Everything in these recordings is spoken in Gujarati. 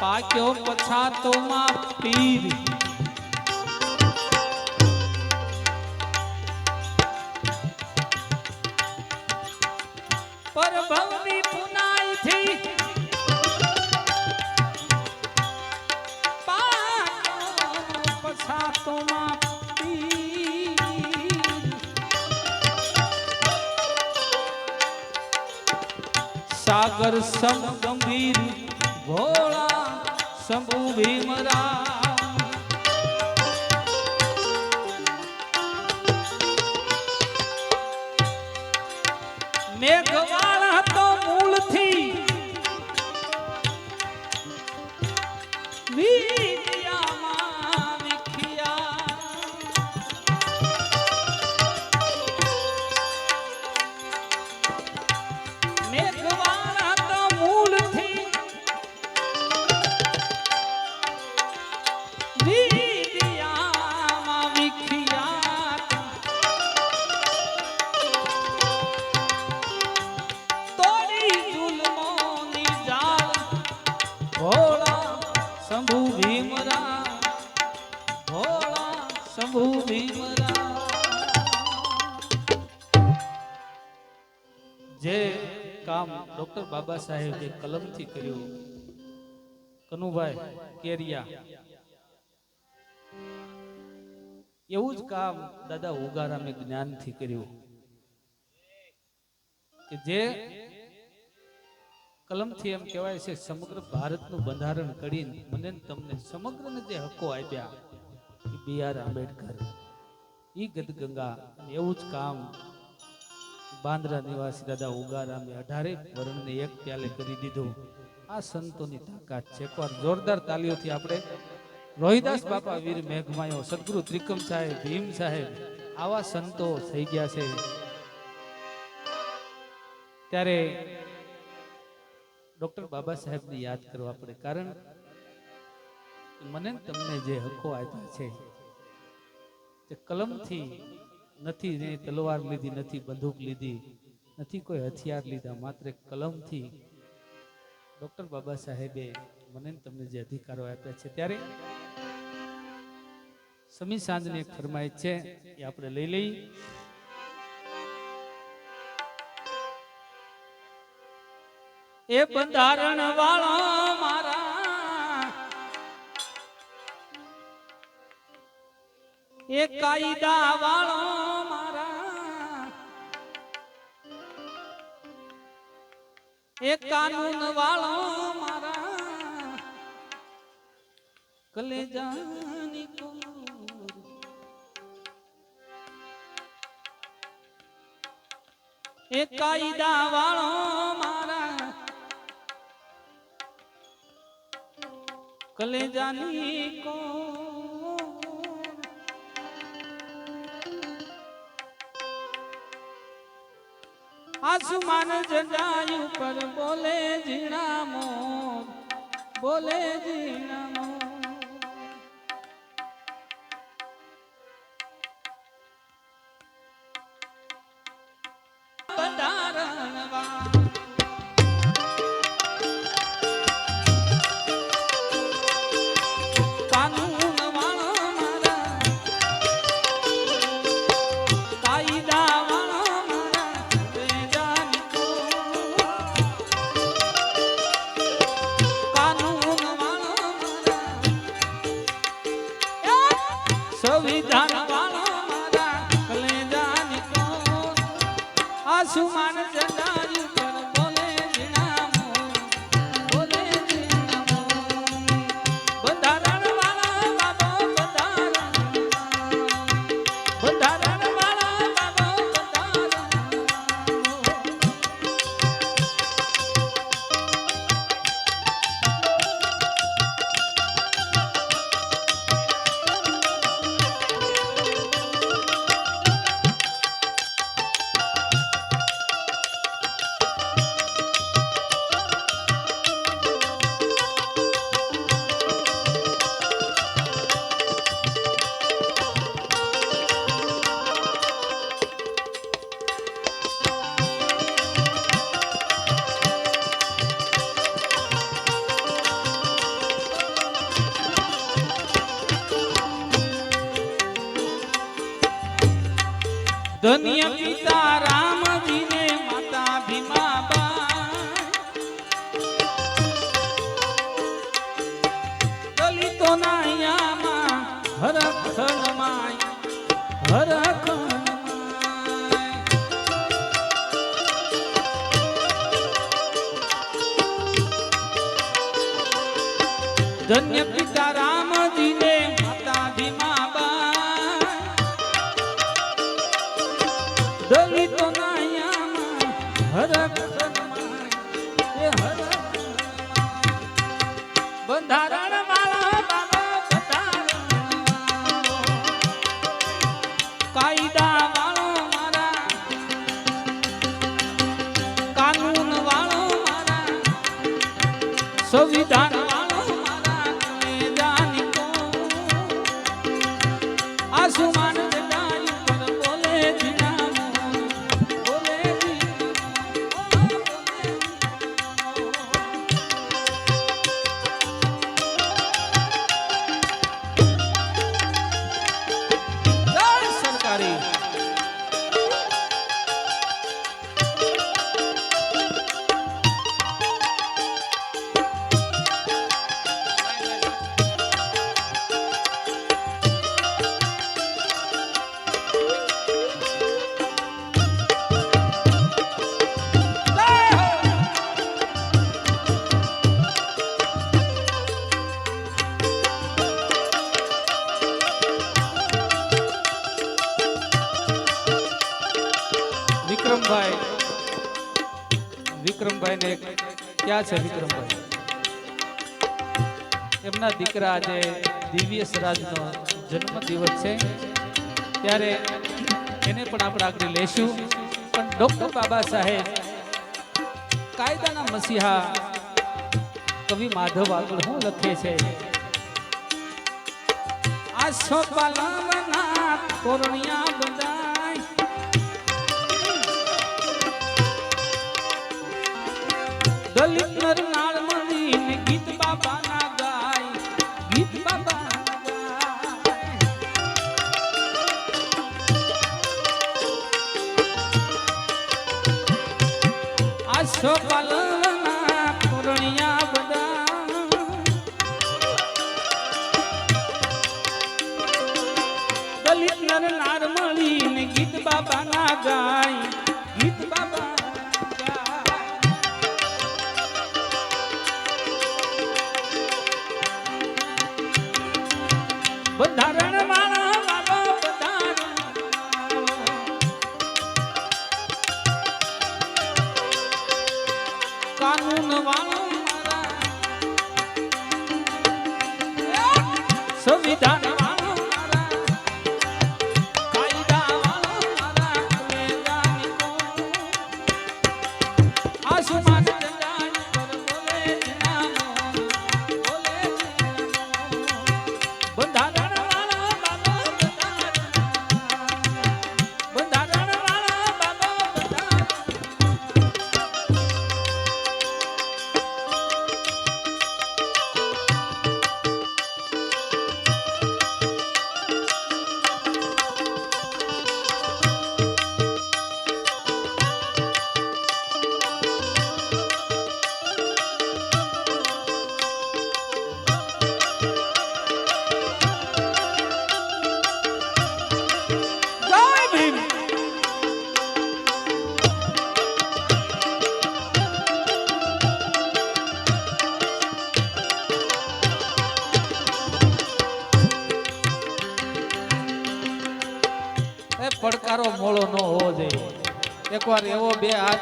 પાક્યો પછાતો માં પીર પરભવની પુનાઈથી પાક્યો પછાતો માં પીર સાગર સમ ગંભીર ભોળા શંભુ ભીમરા ડોક્ટર બાબા સાહેબે કલમથી કર્યો. કનુભાઈ કેરિયા. એવું જ કામ દાદા ઉગારામે જ્ઞાનથી કર્યું. કે જે કલમથી એમ કહેવાય છે, સમગ્ર ભારતનું બંધારણ કરીને મને તમને સમગ્રને જે હકો આપ્યા, એ બી આર આંબેડકર. ઈ ગદગંગા. એવું જ કામ બાંદ્રા નિવાસી દાદા ઉગારામે અઢારે વર્ણને એક પ્યાલે કરી દીધું. આ સંતોની તાકાત છે. એકવાર જોરદાર તાલીઓથી આપણે રોહિદાસ બાપા, વીર મેઘમાયો, સદગુરુ ત્રિકમ સાહેબ, ભીમ સાહેબ, આવા સંતો થઈ ગયા છે. ત્યારે ડોક્ટર બાબા સાહેબને યાદ કરવા પડે કારણ મને તમને જે હકો આપ્યા છે તે કલમથી નથી, ને તલવાર લીધી, નથી, બંદૂક લીધી, નથી કોઈ હથિયાર લીધા, માત્ર કલમથી. ડોક્ટર બાબા સાહેબે મને તમને જે અધિકારો આપ્યા છે ત્યારે સમી સાંજની એક ફરમાઈશ છે એ આપણે લઈ લઈ. એ બંધારણ વાળો એ કાયદા વાળો મારા. એ કાનૂન વાળો મારા. કલેજાની એ કાયદા વાળો મારા. કલેજાની કોર. આસમાન જડાયું પર બોલે ઝીણા મોર બોલે ઝીણા ધન્ય પિતા રામજીને માતા ભીમાબાઈ દલિતોના કાયદા વાળો મારા. કાનૂન વાળો મારા. સંવિધાન ક્યાં છે વિક્રમભાઈ એમના દીકરા આજે દિવ્ય સરાજનો જન્મ દિવસ છે. ત્યારે એને પણ આપણે આગળ લેશું. પણ ડોક્ટર બાબા સાહેબ, કાયદાના મસીહા કવિ માધવ આગળ હું લખે છે? આ સોપાલા તોરણિયા બધાય દલિત નર નાળ મળીને ગીત બાબા ના ગાય. આસો પાલના પુરણિયા બધા દલિત નર ગીત બાબા ના ગાય બંધારણ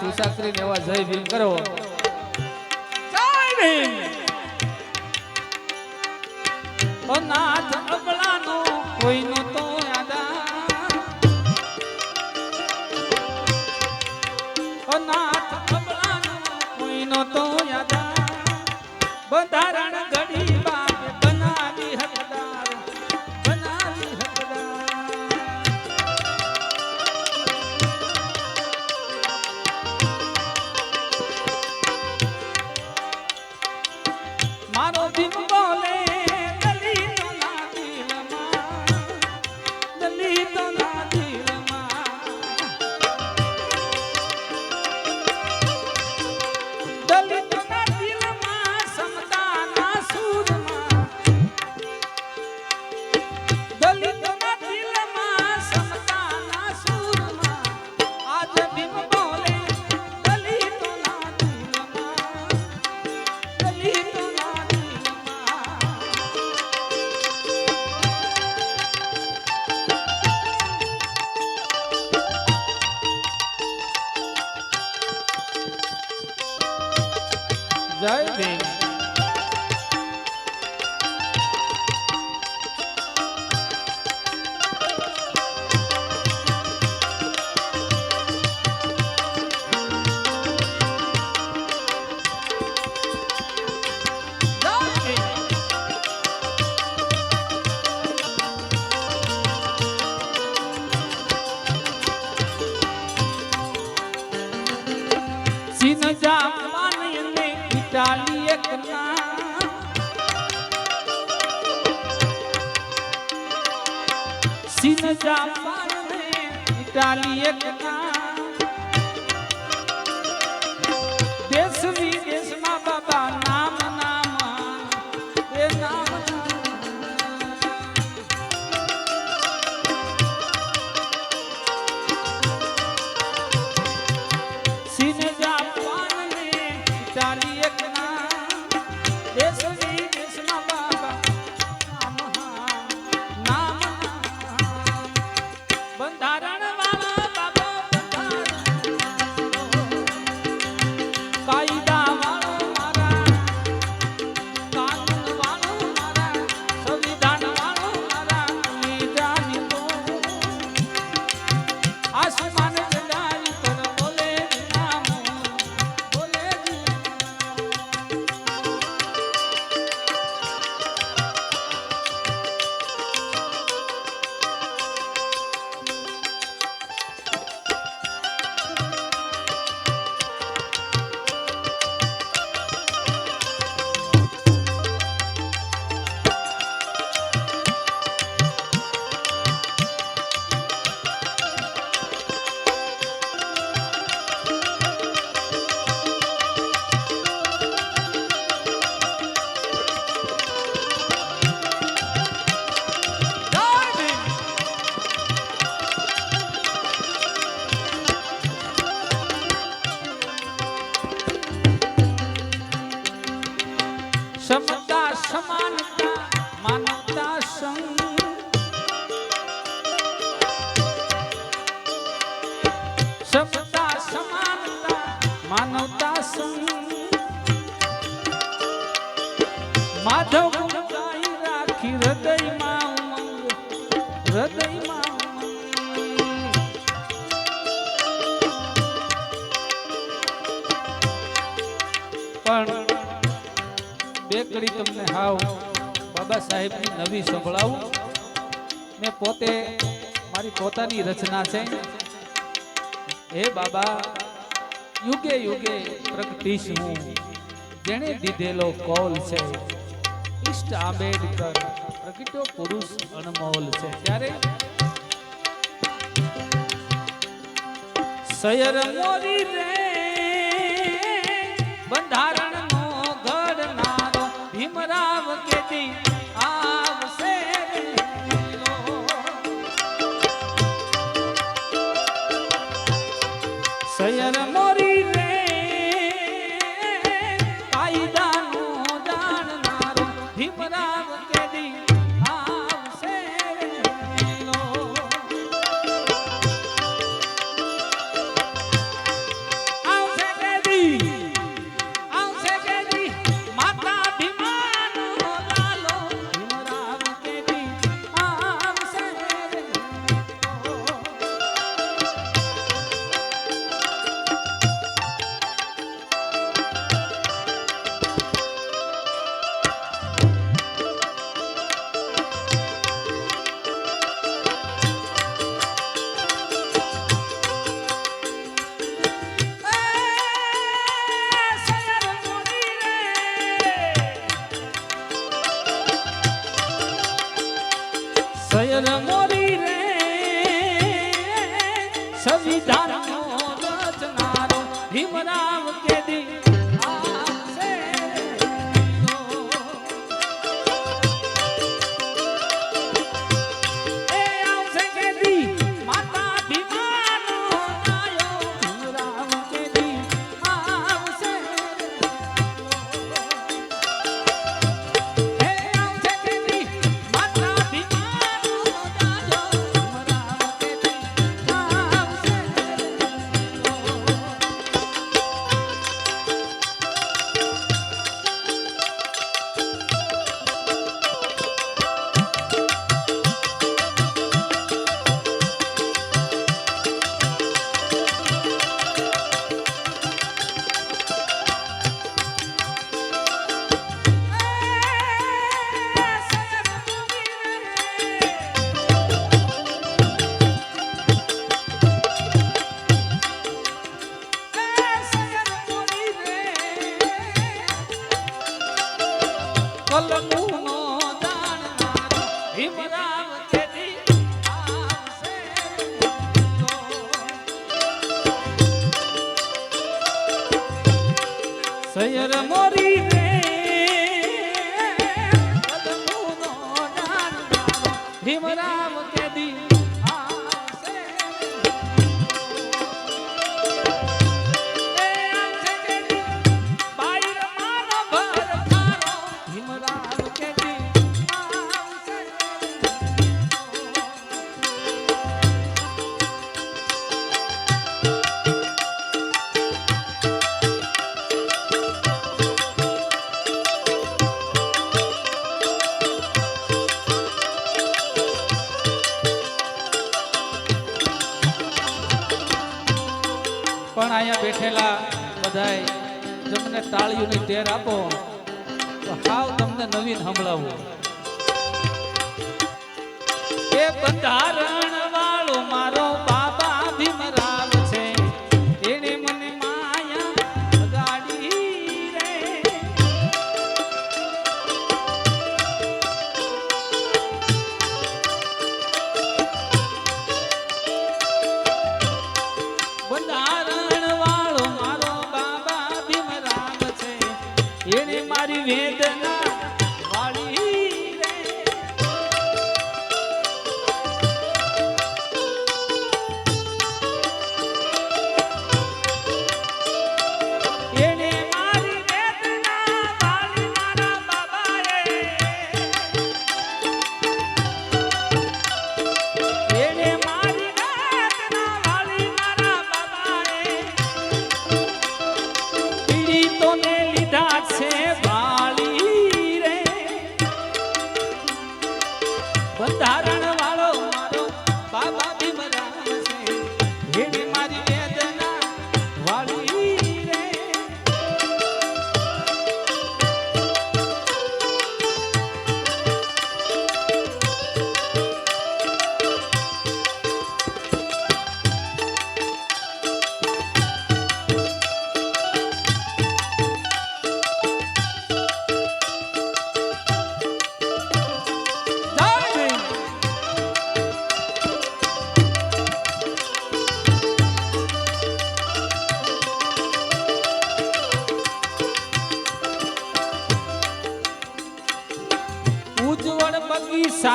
ઊંચા કરીને એવા જય ભીમ કરો. જય ભીમ. નાથ અબલાનો ઇટાલી એક દેશ વિદેશમાં બાબા નામ નામ, એ નામ. સિને જાપાન ને ઇટાલી એક દેશ માનવતા સંગ. માધવ ગાઈ રાખી હૃદયમાં હૃદયમાં પણ બે કડી તમને હાવ બાબા સાહેબની નવી સંભળાવું. મેં પોતે મારી પોતાની રચના છે. હે બાબા યુગે યુગે પ્રગટીશ હું. જેણે દીધેલો કોલ છે, ઈષ્ટ આંબેડકર પ્રગટ્યો પુરુષ અનમોલ છે. ત્યારે સયર મોરી રે બંધારણ ગયું નહીં તેર આપો. તો હાવ તમને નવીન સંભળાવું.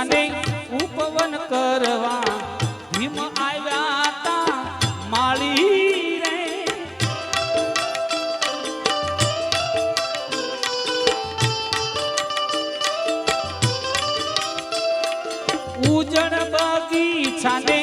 બે ઉપવન કરવા. ભીમ આવ્યા તા માળી રે. ઉજળ બગીચાને